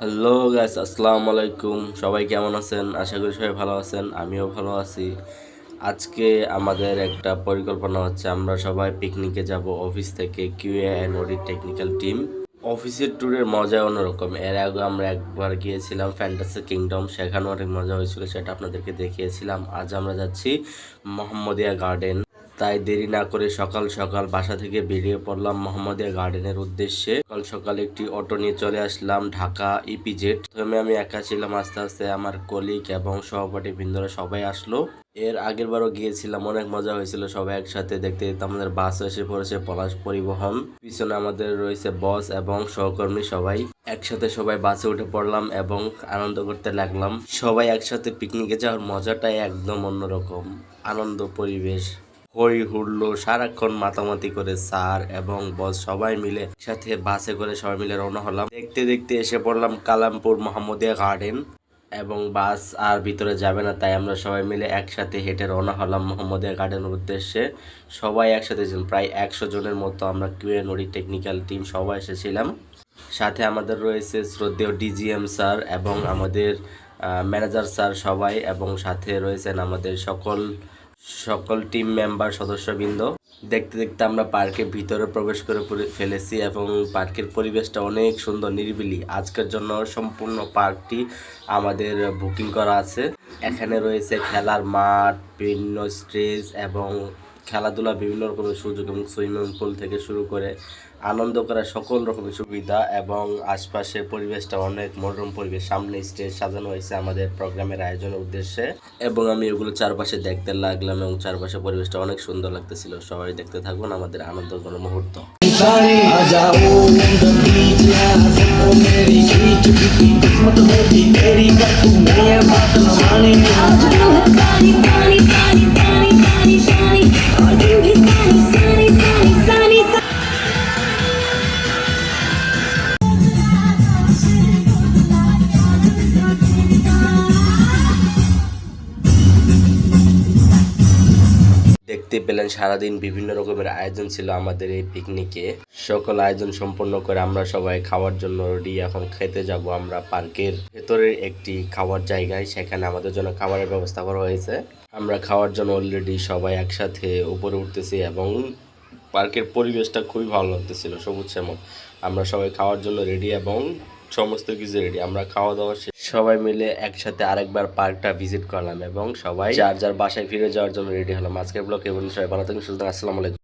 Hello guys আসসালামু আলাইকুম। সবাই কেমন আছেন? আশা করি সবাই ভালো আছেন, আমিও ভালো আছি। আজকে আমাদের একটা পরিকল্পনা হচ্ছে, আমরা সবাই পিকনিকে যাব অফিস থেকে কিউএ অ্যান্ড টেকনিক্যাল টিম অফিসের ট্যুরের মজা অন্যরকম। এর আগে আমরা একবার গিয়েছিলাম ফ্যান্টাসি কিংডম সেখানে অনেক মজা হয়েছিল, সেটা আপনাদেরকে দেখিয়েছিলাম। আজ আমরা যাচ্ছি মোহাম্মদিয়া গার্ডেন তাই দেরি না করে সকাল সকাল বাসা থেকে বেরিয়ে পড়লাম মোহাম্মদিয়া গার্ডেনের উদ্দেশ্যে। সকাল সকাল একটি অটো নিয়ে চলে আসলাম ঢাকা ইপিজেড প্রথমে আমি একা ছিলাম, আস্তে আস্তে আমার কলিগ এবং সহপাঠী বৃন্দরা সবাই আসলো। এর আগের বারও গিয়েছিলাম, অনেক মজা হয়েছিল সবাই একসাথে। দেখতে দেখতে আমাদের বাস এসে পড়েছে পলাশ পরিবহন। পিছনে আমাদের রয়েছে বস এবং সহকর্মী সবাই। একসাথে সবাই বাসে উঠে পড়লাম এবং আনন্দ করতে লাগলাম। সবাই একসাথে পিকনিকে যাওয়ার মজাটাই একদম অন্যরকম। আনন্দ, পরিবেশ। হই হুল্লো সারাক্ষণ মাতামাতি করে স্যার এবং বস সবাই মিলে সাথে বাসে করে সবাই মিলে রওনা হলাম। দেখতে দেখতে এসে পড়লাম কালামপুর মোহাম্মদিয়া গার্ডেন এবং বাস আর ভিতরে যাবে না, তাই আমরা সবাই মিলে একসাথে হেঁটে রওনা হলাম মোহাম্মদিয়া গার্ডেনের উদ্দেশ্যে। সবাই একসাথে ছিলাম, প্রায় একশো জনের মতো আমরা কিউএ নড়ি টেকনিক্যাল টিম সবাই এসেছিলাম। সাথে আমাদের রয়েছে শ্রদ্ধেয় ডিজিএম স্যার এবং আমাদের ম্যানেজার স্যার সবাই এবং সাথে রয়েছেন আমাদের সকল সকল টিম মেম্বার সদস্যবৃন্দ, দেখতে দেখতে আমরা পার্কের ভিতরে প্রবেশ করে ফেলেছি এবং পার্কের পরিবেশটা অনেক সুন্দর, নিরিবিলি। আজকের জন্য সম্পূর্ণ পার্কটি আমাদের বুকিং করা আছে। এখানে রয়েছে খেলার মাঠ, বিভিন্ন স্টেজ এবং খেলাধুলা বিভিন্ন রকমের সুযোগ এবং সুইমিং পুল থেকে শুরু করে আনন্দ করার সকল রকমের সুবিধা এবং আশপাশের পরিবেশটা অনেক মনোরম পরিবেশ সামনে স্টেজ সাজানো হয়েছে আমাদের প্রোগ্রামের আয়োজনের উদ্দেশ্যে এবং আমি ওগুলো চারপাশে দেখতে লাগলাম এবং চারপাশে পরিবেশটা অনেক সুন্দর লাগতেছিল সবাই দেখতে থাকুন আমাদের আনন্দঘন মুহূর্ত सारे आ जाओ बीच सबको मेरी खींच की किस्मत होगी तेरी पर तू मेरे बात न माने দেখতে পেলেন সারাদিন বিভিন্ন রকমের আয়োজন ছিল আমাদের এই পিকনিকে। সকল আয়োজন সম্পন্ন করে আমরা সবাই খাওয়ার জন্য রেডি এখন খেতে যাব আমরা পার্কের ভেতরের একটি খাওয়ার জায়গায়, সেখানে আমাদের জন্য খাবারের ব্যবস্থা করা হয়েছে। আমরা খাওয়ার জন্য অলরেডি সবাই একসাথে উপরে উঠতেছি এবং পার্কের পরিবেশটা খুবই ভালো লাগতেছিল, সবুজ শ্যামল। আমরা সবাই খাওয়ার জন্য রেডি এবং সমস্ত কিছু রেডি আমরা খাওয়া দাওয়া সবাই মিলে একসাথে আরেকবার পার্কটা ভিজিট করলাম এবং সবাই যার যার বাসায় ফিরে যাওয়ার জন্য রেডি হলাম। আজকের ব্লগ এবং সবাই ভালো থাকুন সুস্থ আসসালামু আলাইকুম।